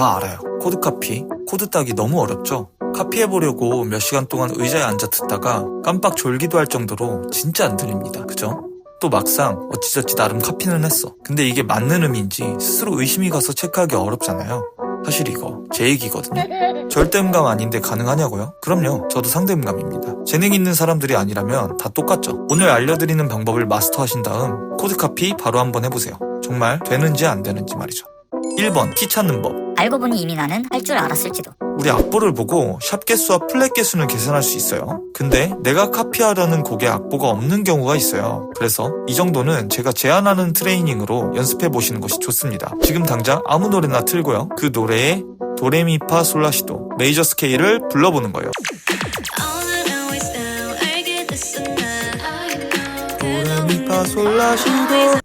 다 알아요. 코드 카피, 코드 따기 너무 어렵죠? 카피해보려고 몇 시간 동안 의자에 앉아 듣다가 깜빡 졸기도 할 정도로 진짜 안 들립니다. 그죠? 또 막상 어찌저찌 나름 카피는 했어. 근데 이게 맞는 음인지 스스로 의심이 가서 체크하기 어렵잖아요. 사실 이거 제 얘기거든요. 절대 음감 아닌데 가능하냐고요? 그럼요. 저도 상대 음감입니다. 재능 있는 사람들이 아니라면 다 똑같죠. 오늘 알려드리는 방법을 마스터하신 다음 코드 카피 바로 한번 해보세요. 정말 되는지 안 되는지 말이죠. 1번 키 찾는 법. 알고 보니 이미 나는 할 줄 알았을지도. 우리 악보를 보고 샵 개수와 플랫 개수는 계산할 수 있어요. 근데 내가 카피하려는 곡에 악보가 없는 경우가 있어요. 그래서 이 정도는 제가 제안하는 트레이닝으로 연습해 보시는 것이 좋습니다. 지금 당장 아무 노래나 틀고요. 그 노래에 도레미파 솔라시도 메이저 스케일을 불러보는 거예요. 도레미파 솔라시도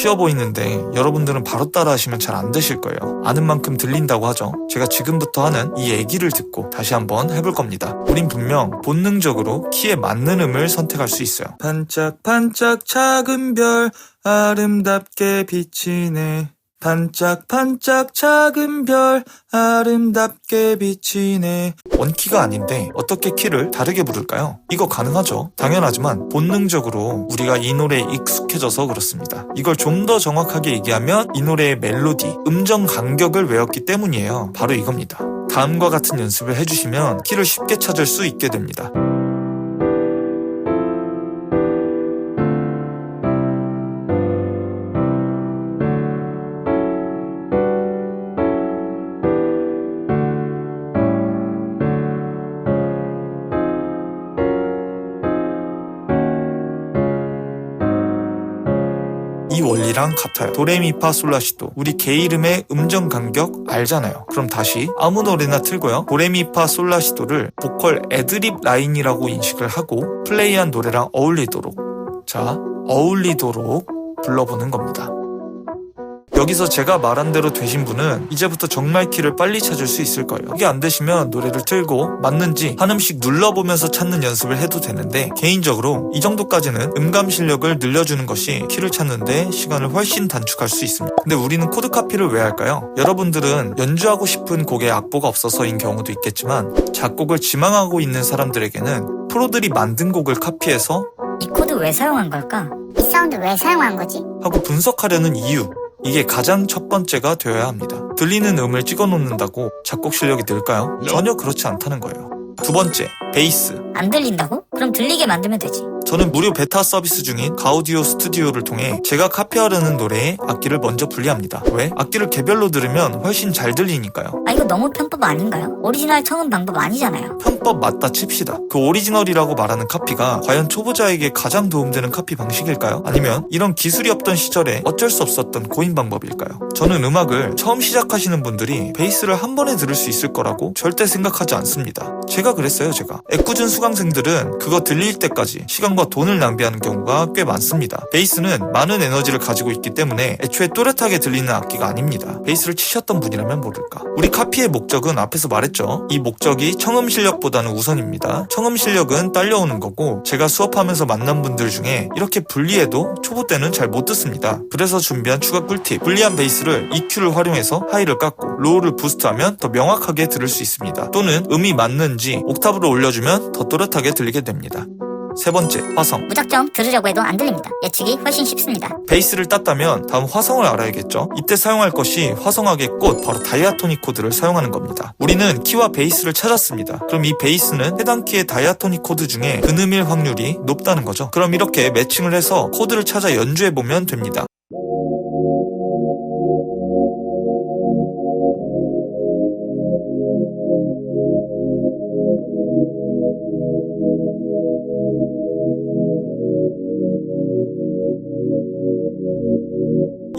쉬워 보이는데 여러분들은 바로 따라 하시면 잘 안 되실 거예요. 아는 만큼 들린다고 하죠. 제가 지금부터 하는 이 얘기를 듣고 다시 한번 해볼 겁니다. 우린 분명 본능적으로 키에 맞는 음을 선택할 수 있어요. 반짝반짝 작은 별 아름답게 비치네. 반짝반짝 작은 별 아름답게 비치네 원키가 아닌데 어떻게 키를 다르게 부를까요? 이거 가능하죠? 당연하지만 본능적으로 우리가 이 노래에 익숙해져서 그렇습니다. 이걸 좀 더 정확하게 얘기하면 이 노래의 멜로디, 음정 간격을 외웠기 때문이에요. 바로 이겁니다. 다음과 같은 연습을 해주시면 키를 쉽게 찾을 수 있게 됩니다. 이 원리랑 같아요. 도레미파 솔라시도. 우리 개 이름의 음정 간격 알잖아요. 그럼 다시 아무 노래나 틀고요. 도레미파 솔라시도를 보컬 애드립 라인이라고 인식을 하고 플레이한 노래랑 어울리도록 자 어울리도록 불러보는 겁니다. 여기서 제가 말한 대로 되신 분은 이제부터 정말 키를 빨리 찾을 수 있을 거예요. 이게 안 되시면 노래를 틀고 맞는지 한 음씩 눌러보면서 찾는 연습을 해도 되는데 개인적으로 이 정도까지는 음감 실력을 늘려주는 것이 키를 찾는데 시간을 훨씬 단축할 수 있습니다. 근데 우리는 코드 카피를 왜 할까요? 여러분들은 연주하고 싶은 곡에 악보가 없어서인 경우도 있겠지만 작곡을 지망하고 있는 사람들에게는 프로들이 만든 곡을 카피해서 이 코드 왜 사용한 걸까? 이 사운드 왜 사용한 거지? 하고 분석하려는 이유. 이게 가장 첫 번째가 되어야 합니다. 들리는 음을 찍어 놓는다고 작곡 실력이 늘까요? 전혀 그렇지 않다는 거예요. 두 번째, 베이스. 안 들린다고? 그럼 들리게 만들면 되지. 저는 무료 베타 서비스 중인 가우디오 스튜디오를 통해 제가 카피하려는 노래에 악기를 먼저 분리합니다. 왜? 악기를 개별로 들으면 훨씬 잘 들리니까요. 아 이거 너무 편법 아닌가요? 오리지널 청음 방법 아니잖아요. 편법 맞다 칩시다. 그 오리지널이라고 말하는 카피가 과연 초보자에게 가장 도움되는 카피 방식일까요? 아니면 이런 기술이 없던 시절에 어쩔 수 없었던 고인 방법일까요? 저는 음악을 처음 시작하시는 분들이 베이스를 한 번에 들을 수 있을 거라고 절대 생각하지 않습니다. 제가 그랬어요, 제가. 애꿎은 수강생들은 그거 들릴 때까지 시간과 돈을 낭비하는 경우가 꽤 많습니다. 베이스는 많은 에너지를 가지고 있기 때문에 애초에 또렷하게 들리는 악기가 아닙니다. 베이스를 치셨던 분이라면 모를까. 우리 카피의 목적은 앞에서 말했죠. 이 목적이 청음 실력보다는 우선입니다. 청음 실력은 딸려오는 거고 제가 수업하면서 만난 분들 중에 이렇게 분리해도 초보 때는 잘 못 듣습니다. 그래서 준비한 추가 꿀팁. 분리한 베이스를 EQ를 활용해서 하이를 깎고 로우를 부스트하면 더 명확하게 들을 수 있습니다. 또는 음이 맞는지 옥타브를 올려주면 더 또렷하게 들리게 됩니다. 세 번째, 화성. 무작정 들으려고 해도 안 들립니다. 예측이 훨씬 쉽습니다. 베이스를 땄다면 다음 화성을 알아야겠죠. 이때 사용할 것이 화성학의 꽃, 바로 다이아토닉 코드를 사용하는 겁니다. 우리는 키와 베이스를 찾았습니다. 그럼 이 베이스는 해당 키의 다이아토닉 코드 중에 근음일 확률이 높다는 거죠. 그럼 이렇게 매칭을 해서 코드를 찾아 연주해보면 됩니다.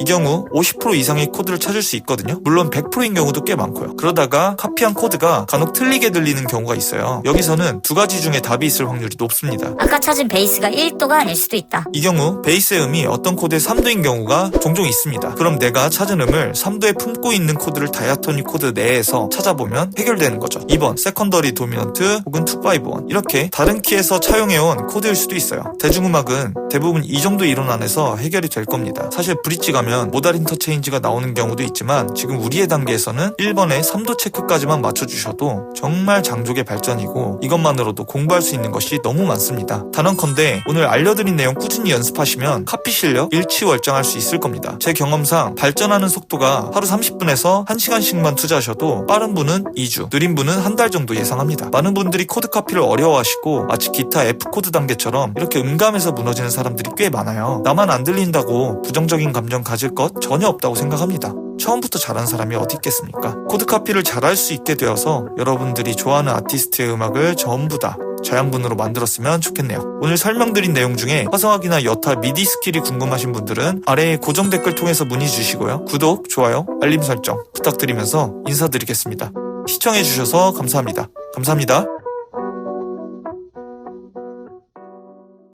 이 경우 50% 이상의 코드를 찾을 수 있거든요. 물론 100%인 경우도 꽤 많고요. 그러다가 카피한 코드가 간혹 틀리게 들리는 경우가 있어요. 여기서는 두 가지 중에 답이 있을 확률이 높습니다. 아까 찾은 베이스가 1도가 아닐 수도 있다. 이 경우 베이스의 음이 어떤 코드의 3도인 경우가 종종 있습니다. 그럼 내가 찾은 음을 3도에 품고 있는 코드를 다이아토닉 코드 내에서 찾아보면 해결되는 거죠. 2번 세컨더리 도미넌트 혹은 251 이렇게 다른 키에서 차용해온 코드일 수도 있어요. 대중음악은 대부분 이 정도 이론 안에서 해결이 될 겁니다. 사실 브릿지 가면 모다린 인터체인지가 나오는 경우도 있지만 지금 우리의 단계에서는 1번의 3도 체크까지만 맞춰주셔도 정말 장족의 발전이고 이것만으로도 공부할 수 있는 것이 너무 많습니다. 단언컨대 오늘 알려드린 내용 꾸준히 연습하시면 카피 실력 일치월장할 수 있을 겁니다. 제 경험상 발전하는 속도가 하루 30분에서 1시간씩만 투자하셔도 빠른 분은 2주, 느린 분은 한 달 정도 예상합니다. 많은 분들이 코드 카피를 어려워하시고 마치 기타 F코드 단계처럼 이렇게 음감에서 무너지는 사람들이 꽤 많아요. 나만 안 들린다고 부정적인 감정 가질 것 전혀 없다고 생각합니다. 처음부터 잘하는 사람이 어디 있겠습니까? 코드 카피를 잘할 수 있게 되어서 여러분들이 좋아하는 아티스트의 음악을 전부 다 저양분으로 만들었으면 좋겠네요. 오늘 설명드린 내용 중에 화성학이나 여타 미디 스킬이 궁금하신 분들은 아래에 고정 댓글 통해서 문의 주시고요. 구독, 좋아요, 알림 설정 부탁드리면서 인사드리겠습니다. 시청해주셔서 감사합니다. 감사합니다.